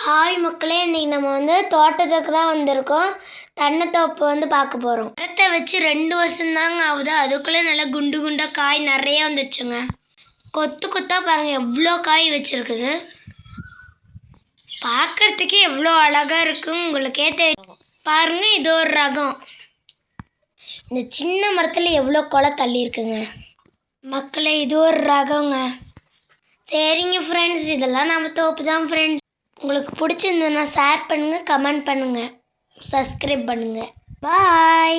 Hi மக்களே இன்னைக்கு நம்ம வந்து தோட்டத்துக்கு தான் வந்திருக்கோம். தோப்பு வந்து பார்க்க போகிறோம் மரத்தை வச்சு ரெண்டு வருஷம் தாங்க ஆகுது. அதுக்குள்ளே நல்லா குண்டு குண்டாக காய் நிறைய வந்துச்சுங்க. கொத்து கொத்தாக பாருங்கள் எவ்வளோ காய் வச்சுருக்குது. பார்க்குறதுக்கே எவ்வளோ அழகாக இருக்குன்னு உங்களுக்கே தெரியும். பாருங்கள் இது ஒரு ரகம். இந்த சின்ன மரத்தில் எவ்வளோ கொலை தள்ளியிருக்குங்க. மக்களே இது ஒரு ரகங்க. சரிங்க ஃப்ரெண்ட்ஸ் இதெல்லாம் நம்ம தோப்பு தான் ஃப்ரெண்ட்ஸ் உங்களுக்கு பிடிச்சிருந்ததுன்னா ஷேர் பண்ணுங்கள் கமெண்ட் பண்ணுங்கள் சப்ஸ்கிரைப் பண்ணுங்கள் பாய்